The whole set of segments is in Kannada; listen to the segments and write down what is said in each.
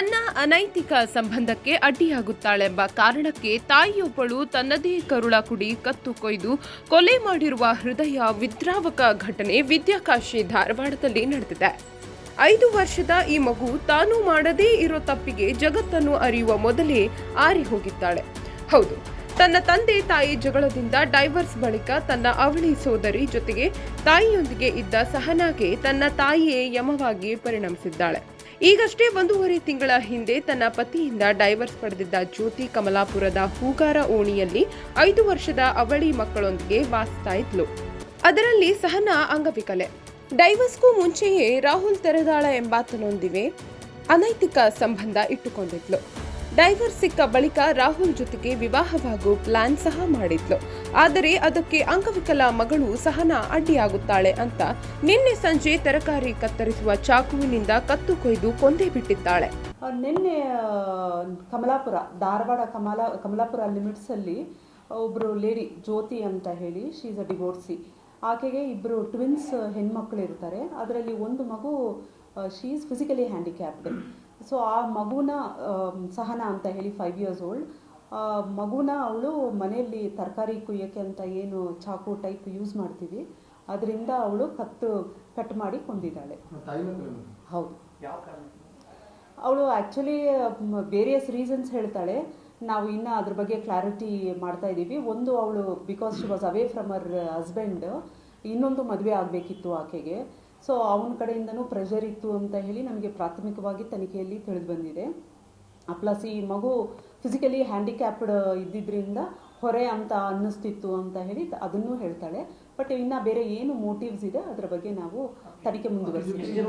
ತನ್ನ ಅನೈತಿಕ ಸಂಬಂಧಕ್ಕೆ ಅಡ್ಡಿಯಾಗುತ್ತಾಳೆಂಬ ಕಾರಣಕ್ಕೆ ತಾಯಿಯೊಬ್ಬಳು ತನ್ನದೇ ಕರುಳ ಕುಡಿ ಕತ್ತು ಕೊಯ್ದು ಕೊಲೆ ಮಾಡಿರುವ ಹೃದಯ ವಿದ್ರಾವಕ ಘಟನೆ ವಿದ್ಯಾಕಾಶಿ ಧಾರವಾಡದಲ್ಲಿ ನಡೆದಿದೆ. ಐದು ವರ್ಷದ ಈ ಮಗು ತಾನು ಮಾಡದೇ ಇರೋ ತಪ್ಪಿಗೆ ಜಗತ್ತನ್ನು ಅರಿಯುವ ಮೊದಲೇ ಆರಿ ಹೋಗಿದ್ದಾಳೆ. ಹೌದು, ತನ್ನ ತಂದೆ ತಾಯಿ ಜಗಳದಿಂದ ಡೈವರ್ಸ್ ಬಳಿಕ ತನ್ನ ಅವಳಿ ಸೋದರಿ ಜೊತೆಗೆ ತಾಯಿಯೊಂದಿಗೆ ಇದ್ದ ಸಹನಾಗೆ ತನ್ನ ತಾಯಿಯೇ ಯಮವಾಗಿ ಪರಿಣಮಿಸಿದ್ದಾಳೆ. ಈಗಷ್ಟೇ ಒಂದೂವರೆ ತಿಂಗಳ ಹಿಂದೆ ತನ್ನ ಪತಿಯಿಂದ ಡೈವರ್ಸ್ ಪಡೆದಿದ್ದ ಜ್ಯೋತಿ ಕಮಲಾಪುರದ ಹೂಗಾರ ಓಣಿಯಲ್ಲಿ ಐದು ವರ್ಷದ ಅವಳಿ ಮಕ್ಕಳೊಂದಿಗೆ ವಾಸಿಸ್ತಾ ಇದ್ಲು. ಅದರಲ್ಲಿ ಸಹನಾ ಅಂಗವಿಕಲೆ. ಡೈವರ್ಸ್ಗೂ ಮುಂಚೆಯೇ ರಾಹುಲ್ ತೆರೆದಾಳ ಎಂಬಾತನೊಂದಿಗೆ ಅನೈತಿಕ ಸಂಬಂಧ ಇಟ್ಟುಕೊಂಡಿದ್ಲು. ಡೈವರ್ಸ್ ಸಿಕ್ಕ ಬಳಿಕ ರಾಹುಲ್ ಜೊತೆಗೆ ವಿವಾಹವಾಗುವ ಪ್ಲಾನ್ ಸಹ ಮಾಡಿದ್ಲು. ಆದರೆ ಅದಕ್ಕೆ ಅಂಗವಿಕಲ ಮಗಳು ಸಹನಾ ಅಡ್ಡಿಯಾಗುತ್ತಾಳೆ ಅಂತ ನಿನ್ನೆ ಸಂಜೆ ತರಕಾರಿ ಕತ್ತರಿಸುವ ಚಾಕುವಿನಿಂದ ಕತ್ತು ಕೊಯ್ದು ಕೊಂದೇ ಬಿಟ್ಟಿದ್ದಾಳೆ. ನಿನ್ನೆ ಕಮಲಾಪುರ, ಧಾರವಾಡ ಕಮಲಾ, ಕಮಲಾಪುರ ಲಿಮಿಟ್ಸ್ ಅಲ್ಲಿ ಒಬ್ಬರು ಲೇಡಿ ಜ್ಯೋತಿ ಅಂತ ಹೇಳಿ ಶೀಸ್ ಅ ಡಿವೋರ್ಸಿ ಆಕೆಗೆ ಇಬ್ಬರು ಟ್ವಿನ್ಸ್ ಹೆಣ್ಮಕ್ಳು ಇರ್ತಾರೆ. ಅದರಲ್ಲಿ ಒಂದು ಮಗು ಶೀಸ್ ಫಿಸಿಕಲಿ ಹ್ಯಾಂಡಿಕ್ಯಾಪ್ಡ್ ಸೊ ಆ ಮಗುನ ಸಹನ ಅಂತ ಹೇಳಿ ಫೈವ್ ಇಯರ್ಸ್ ಓಲ್ಡ್ ಮಗುನ ಅವಳು ಮನೆಯಲ್ಲಿ ತರಕಾರಿ ಕುಯ್ಯೋಕ್ಕೆ ಅಂತ ಏನು ಚಾಕು ಟೈಪ್ ಯೂಸ್ ಮಾಡ್ತೀವಿ. ಅದರಿಂದ ಅವಳು ಕತ್ತು ಕಟ್ ಮಾಡಿ ಕೊಂದಿದ್ದಾಳೆ. ಹೌದು. ಅವಳು ಆ್ಯಕ್ಚುಲಿ ವೇರಿಯಸ್ ರೀಸನ್ಸ್ ಹೇಳ್ತಾಳೆ. ನಾವು ಇನ್ನೂ ಅದ್ರ ಬಗ್ಗೆ ಕ್ಲಾರಿಟಿ ಮಾಡ್ತಾ ಇದ್ದೀವಿ. ಒಂದು ಅವಳು because she was away from hour husband ಇನ್ನೊಂದು ಮದುವೆ ಆಗಬೇಕಿತ್ತು ಆಕೆಗೆ. ಸೊ ಅವನ ಕಡೆಯಿಂದನೂ ಪ್ರೆಷರ್ ಇತ್ತು ಅಂತ ಹೇಳಿ ನಮಗೆ ಪ್ರಾಥಮಿಕವಾಗಿ ತನಿಖೆಯಲ್ಲಿ ತಿಳಿದು ಬಂದಿದೆ. ಪ್ಲಸ್ ಈ ಮಗು ಫಿಸಿಕಲಿ ಹ್ಯಾಂಡಿಕ್ಯಾಪ್ಡ್ ಇದ್ದಿದ್ದರಿಂದ ಹೊರೆ ಅಂತ ಅನ್ನಿಸ್ತಿತ್ತು ಅಂತ ಹೇಳಿ ಅದನ್ನೂ ಹೇಳ್ತಾಳೆ. ಬಟ್ ಇನ್ನು ಬೇರೆ ಏನು ಮೋಟಿವ್ಸ್ ಇದೆ ಅದರ ಬಗ್ಗೆ ನಾವು ತನಿಖೆ ಮುಂದುವರಿಸ್ತೀವಿ.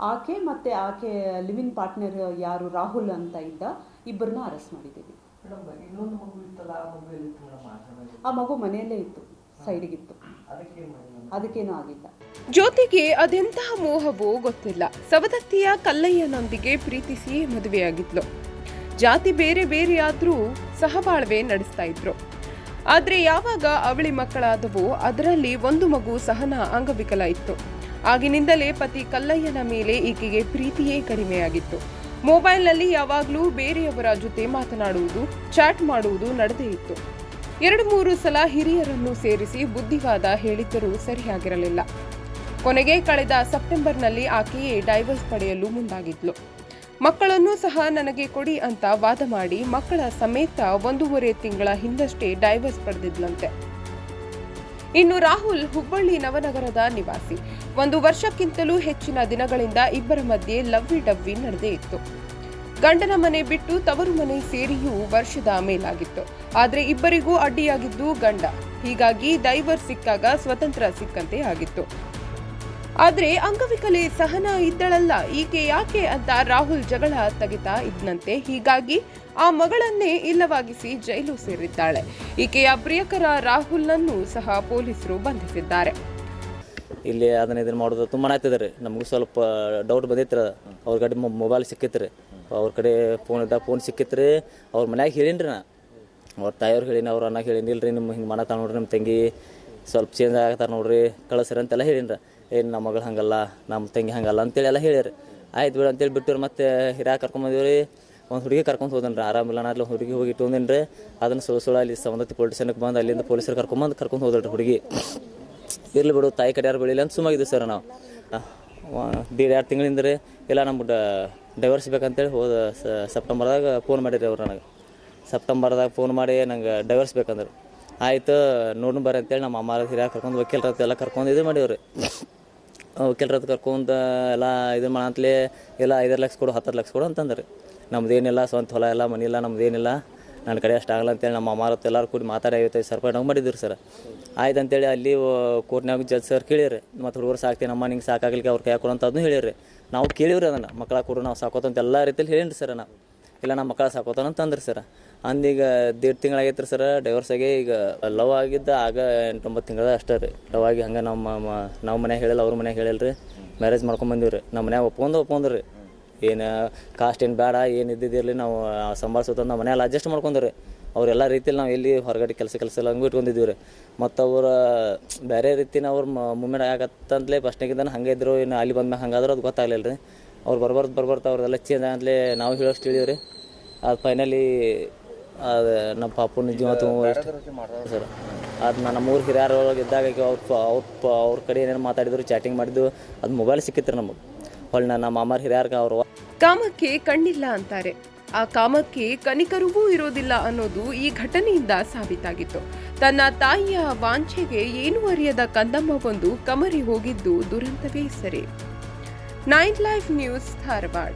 ಆಕೆ ಮತ್ತೆ ಆಕೆ ಲಿವಿನ್ ಪಾರ್ಟ್ನರ್ ಯಾರು? ರಾಹುಲ್ ಅಂತ ಇದ್ದ ಇಬ್ಬರನ್ನ ಅರೆಸ್ಟ್ ಮಾಡಿದ್ದೀವಿ. ಆ ಮಗು? ಮನೆಯಲ್ಲೇ ಇತ್ತು ಸೈಡಿಗಿತ್ತು ಅದಕ್ಕೇನೂ ಆಗಿಲ್ಲ. ಜ್ಯೋತಿಗೆ ಅದೆಂತಹ ಮೋಹವೋ ಗೊತ್ತಿಲ್ಲ. ಸವದತ್ತಿಯ ಕಲ್ಲಯ್ಯನೊಂದಿಗೆ ಪ್ರೀತಿಸಿ ಮದುವೆಯಾಗಿದ್ಲು. ಜಾತಿ ಬೇರೆ ಬೇರೆಯಾದ್ರೂ ಸಹಬಾಳ್ವೆ ನಡೆಸ್ತಾ ಇದ್ರು. ಆದ್ರೆ ಯಾವಾಗ ಅವಳಿ ಮಕ್ಕಳಾದವೋ ಅದರಲ್ಲಿ ಒಂದು ಮಗು ಸಹನ ಅಂಗವಿಕಲ ಇತ್ತು ಆಗಿನಿಂದಲೇ ಪತಿ ಕಲ್ಲಯ್ಯನ ಮೇಲೆ ಈಕೆಗೆ ಪ್ರೀತಿಯೇ ಕಡಿಮೆಯಾಗಿತ್ತು. ಮೊಬೈಲ್ನಲ್ಲಿ ಯಾವಾಗಲೂ ಬೇರೆಯವರ ಜೊತೆ ಮಾತನಾಡುವುದು, ಚಾಟ್ ಮಾಡುವುದು ನಡೆದೇ ಇತ್ತು. ಎರಡು ಮೂರು ಸಲ ಹಿರಿಯರನ್ನು ಸೇರಿಸಿ ಬುದ್ಧಿವಾದ ಹೇಳಿದ್ದರೂ ಸರಿಯಾಗಿರಲಿಲ್ಲ. ಕೊನೆಗೆ ಕಳೆದ ಸೆಪ್ಟೆಂಬರ್ನಲ್ಲಿ ಆಕೆಯೇ ಡೈವರ್ಸ್ ಪಡೆಯಲು ಮುಂದಾಗಿದ್ಲು. ಮಕ್ಕಳನ್ನು ಸಹ ನನಗೆ ಕೊಡಿ ಅಂತ ವಾದ ಮಾಡಿ ಮಕ್ಕಳ ಸಮೇತ ಒಂದೂವರೆ ತಿಂಗಳ ಹಿಂದಷ್ಟೇ ಡೈವರ್ಸ್ ಪಡೆದಿದ್ಲಂತೆ. ಇನ್ನು ರಾಹುಲ್ ಹುಬ್ಬಳ್ಳಿ ನವನಗರದ ನಿವಾಸಿ. ಒಂದು ವರ್ಷಕ್ಕಿಂತಲೂ ಹೆಚ್ಚಿನ ದಿನಗಳಿಂದ ಇಬ್ಬರ ಮಧ್ಯೆ ಲವ್ವಿ ಡವ್ವಿ ನಡೆದೇ ಇತ್ತು. ಗಂಡನ ಮನೆ ಬಿಟ್ಟು ತವರು ಮನೆ ಸೇರಿಯೂ ವರ್ಷದ ಮೇಲಾಗಿತ್ತು. ಆದರೆ ಇಬ್ಬರಿಗೂ ಅಡ್ಡಿಯಾಗಿದ್ದು ಗಂಡ. ಹೀಗಾಗಿ ಡೈವರ್ ಸಿಕ್ಕಾಗ ಸ್ವತಂತ್ರ ಸಿಕ್ಕಂತೆ ಆಗಿತ್ತು. ಆದರೆ ಅಂಗವಿಕಲೆ ಸಹನ ಇದ್ದಳಲ್ಲ, ಈಕೆ ಯಾಕೆ ಅಂತ ರಾಹುಲ್ ಜಗಳ ತೆಗಿತಾ ಇದ್ನಂತೆ. ಹೀಗಾಗಿ ಆ ಮಗಳನ್ನೇ ಇಲ್ಲವಾಗಿಸಿ ಜೈಲು ಸೇರಿದ್ದಾಳೆ. ಈಕೆಯ ಪ್ರಿಯಕರ ರಾಹುಲ್ನನ್ನು ಸಹ ಪೊಲೀಸರು ಬಂಧಿಸಿದ್ದಾರೆ. ಇಲ್ಲಿ ಅದನ್ನ ಇದನ್ನ ಮಾಡೋದು ತುಂಬಾ ಆಗ್ತಿದ್ದಾರೆ ನಮಗೂ ಸ್ವಲ್ಪ ಡೌಟ್ ಬಂದಿತ್ತು ಅವ್ರ ಕಡೆ ಮೊಬೈಲ್ ಸಿಕ್ಕಿತ್ರಿ. ಅವ್ರ ಕಡೆ ಫೋನ್ ಇದ್ದಾಗ ಫೋನ್ ಸಿಕ್ಕಿತ್ರಿ. ಅವ್ರ ಮನ್ಯಾಗ ಹೇಳಿನ್ರಿ ನಾ. ಅವ್ರ ತಾಯಿಯವ್ರು ಹೇಳಿನಿ, ಅವ್ರ ಅನ್ನ ಹೇಳಿನಿ, ಇಲ್ರಿ ನಿಮ್ಮ ಹಿಂಗೆ ಮಾಡತ್ತಾಳ ನೋಡ್ರಿ ನಮ್ಮ ತಂಗಿ. ಸ್ವಲ್ಪ ಚೇಂಜ್ ಆಗತ್ತಾರ ನೋಡ್ರಿ, ಕಳಿಸ್ರಿ ಅಂತೆಲ್ಲ ಹೇಳಿನ್ರ. ಏನು ನಮ್ಮ ಮಗಳು ಹಂಗಲ್ಲ, ನಮ್ಮ ತಂಗಿ ಹಂಗಲ್ಲ ಅಂತೇಳಿ ಎಲ್ಲ ಹೇಳಿರಿ. ಆಯ್ತು ಬಿಡು ಅಂತೇಳಿ ಬಿಟ್ಟು ಮತ್ತೆ ಹಿರಿಯ ಕರ್ಕೊಂಬಂದಿವ್ರಿ ಒಂದು ಹುಡುಗಿ ಕರ್ಕೊಂಡು ಹೋದನ್ರಿ ಆರಾಮಿಲ್ಲ ನಾನು ಹುಡುಗಿ ಹೋಗಿ ಇಟ್ಟೊಂದೇನ್ರಿ. ಅದನ್ನು ಸುಳ್ಳು ಸುಳ್ಳು ಅಲ್ಲಿ ಸಂಬಂಧಿತ ಪೊಲೀಸ್ ಸ್ಟೇಷನ್ಗೆ ಬಂದು ಅಲ್ಲಿಂದ ಪೊಲೀಸರು ಕರ್ಕೊಂಬಂದು ಕರ್ಕೊಂಡು ಹೋದ್ರಿ ಹುಡುಗಿ. ಇರಲಿ ಬಿಡು, ತಾಯಿ ಕಡೆಯಾರು ಯಾರು ಬೆಳಿಲ್ಲ ಅಂತ ಸುಮ್ಮಾಗಿದ್ದೀವಿ ಸರ್ ನಾವು. ಡೇಡ್ ಎರಡು ತಿಂಗಳಿಂದ ರೀ ಇಲ್ಲ ನಮ್ಮ ಡೈವರ್ಸ್ ಬೇಕಂತೇಳಿ ಹೋದ ಸೆಪ್ಟೆಂಬರ್ದಾಗ ಫೋನ್ ಮಾಡಿರಿ ಅವ್ರು ನನಗೆ. ಸೆಪ್ಟೆಂಬರ್ದಾಗ ಫೋನ್ ಮಾಡಿ ನಂಗೆ ಡೈವರ್ಸ್ ಬೇಕಂದ್ರೆ ಆಯಿತು ನೋಡಿ ಬರ್ರಿ ಅಂತೇಳಿ ನಮ್ಮ ಅಮ್ಮಾರ ಹಿರಿಯ ಕರ್ಕೊಂಡು ವಕೀಲರ ಹತ್ರ ಎಲ್ಲ ಕರ್ಕೊಂಡು ಇದು ಮಾಡಿವ್ರಿ. ವಕೀಲರ ಹತ್ರ ಕರ್ಕೊಂಡು ಎಲ್ಲ ಇದು ಮಾಡಂತಲೇ ಎಲ್ಲ ಐದಾರು ಲಕ್ಷ ಕೊಡು ಹತ್ತು ಲಕ್ಷ ಕೊಡು ಅಂತಂದ್ರಿ. ನಮ್ದು ಏನಿಲ್ಲ ಸ್ವಂತ ಹೊಲ ಎಲ್ಲ, ಮನಿ ಇಲ್ಲ ನಮ್ದು ಏನಿಲ್ಲ ನನ್ನ ಕಡೆ ಅಷ್ಟು ಆಗಲ್ಲ ಅಂತೇಳಿ ನಮ್ಮ ಅಮ್ಮ ಹತ್ರ ಎಲ್ಲರೂ ಕೂಡಿ ಮಾತಾಡಿ ಐವತ್ತೈದು ಸಾವಿರ ರೂಪಾಯಿ ಮಾಡಿದ್ರು ಸರ್. ಆಯ್ತು ಅಂತೇಳಿ ಅಲ್ಲಿ ಕೋರ್ಟ್ನಾಗ ಜಡ್ಜ್ ಸರ್ ಕೇಳಿರಿ. ಮತ್ತು ಹುಡುಗರು ಸಾಕ್ತೀನಿ ಅಮ್ಮ ನಿಂಗೆ ಸಾಕಾಗಲಿಕ್ಕೆ ಅವ್ರು ಕೈ ಕೊಡೋಂಥದ್ದು ಹೇಳಿರಿ. ನಾವು ಕೇಳಿವ್ರಿ ಅದನ್ನು, ಮಕ್ಕಳ ಕೊಡು ನಾವು ಸಾಕೋತಂತ ಎಲ್ಲ ರೀತಿಯಲ್ಲಿ ಹೇಳೀನಿ ಸರ್ ನಾವು ಇಲ್ಲ ನಮ್ಮ ಮಕ್ಕಳ ಸಾಕೋತಾನ ಅಂತ ಅಂದ್ರಿ ಸರ್ ಅಂದೀಗ ದೇಡ್ ತಿಂಗಳಾಗೈತ್ರಿ ಸರ್ ಡೈವರ್ಸ್ ಆಗಿ ಈಗ ಲವ್ ಆಗಿದ್ದ ಆಗ ಎಂಟೊಂಬತ್ತು ತಿಂಗಳ ಅಷ್ಟೇ ರೀ. ಲವ್ ಆಗಿ ಹಂಗೆ ನಮ್ಮ ನಾವು ಮನ್ಯಾಗ ಹೇಳಿಲ್ಲ, ಅವ್ರ ಮನ್ಯಾಗ ಹೇಳಿಲ್ಲ ರೀ ಮ್ಯಾರೇಜ್ ಮಾಡ್ಕೊಂಡ್ ಬಂದಿವಿ ರೀ ನಮ್ಮ ಮನ್ಯಾಗ ಒಪ್ಕೊಂಡು ಒಪ್ಕೊಂಡ್ರಿ. ಏನು ಕಾಸ್ಟ್ ಏನು ಬೇಡ ಏನು ಇದ್ದಿದ್ದಿರಲಿ ನಾವು ಸಂಭಾಳಿಸೋತ ನಮ್ಮ ಮನೆಯಲ್ಲಿ ಅಡ್ಜಸ್ಟ್ ಮಾಡ್ಕೊಂಡ್ರಿ. ಅವರೆಲ್ಲ ರೀತಿಯಲ್ಲಿ ನಾವು ಎಲ್ಲಿ ಹೊರಗಡೆ ಕೆಲಸ ಕೆಲಸ ಎಲ್ಲ ಹಂಗೂ ಇಟ್ಕೊಂಡಿದ್ದೀವಿ ರೀ. ಮತ್ತು ಅವ್ರ ಬೇರೆ ರೀತಿನ ಅವ್ರು ಮೂಮೆಂಟ್ ಆಗತ್ತಂತಲೇ ಫಸ್ಟ್ನಾಗಿದ್ದಾನೆ ಹಂಗೆ ಇದ್ರು ಇನ್ನು ಅಲ್ಲಿ ಬಂದ್ಮೇಲೆ ಹಂಗಾದ್ರೆ ಅದು ಗೊತ್ತಾಗಲಿಲ್ಲ ರೀ. ಅವ್ರು ಬರ್ಬಾರ್ದು ಬರ್ಬಾರ್ದು ಅವ್ರದೆಲ್ಲ ಚೇಂಜ್ ಆಗಂತಲೇ ನಾವು ಹೇಳೋಷ್ಟು ರೀ. ಅದು ಫೈನಲಿ ಅದು ನಮ್ಮ ಪಾಪುನ ಜೀವ ತುಂಬ ಸರ್ ಅದು ನಮ್ಮ ಊರು ಹಿರಿಯರ ಒಳಗೆ ಇದ್ದಾಗ ಅವ್ರ ಪ- ಅವ್ರ ಪ- ಅವ್ರ ಕಡೆ ಏನೇನು ಮಾತಾಡಿದ್ರು ಚಾಟಿಂಗ್ ಮಾಡಿದ್ದು ಅದು ಮೊಬೈಲ್ ಸಿಕ್ಕಿತ್ತು ನಮಗೆ. ಹೊಳ್ಳಿ ನಮ್ಮ ಮಾಮಾರ ಹಿರಿಯರ್ಗೆ ಅವರು ಕಾಮಕ್ಕೆ ಕಣ್ಣಿಲ್ಲ ಅಂತಾರೆ. ಆ ಕಾಮಕ್ಕೆ ಕನಿಕರುವೂ ಇರೋದಿಲ್ಲ ಅನ್ನೋದು ಈ ಘಟನೆಯಿಂದ ಸಾಬೀತಾಗಿತ್ತು. ತನ್ನ ತಾಯಿಯ ವಾಂಛೆಗೆ ಏನೂ ಅರಿಯದ ಕಂದಮ್ಮ ಒಂದು ಕಮರಿ ಹೋಗಿದ್ದು ದುರಂತವೇ ಸರಿ. Nine life news Dharwad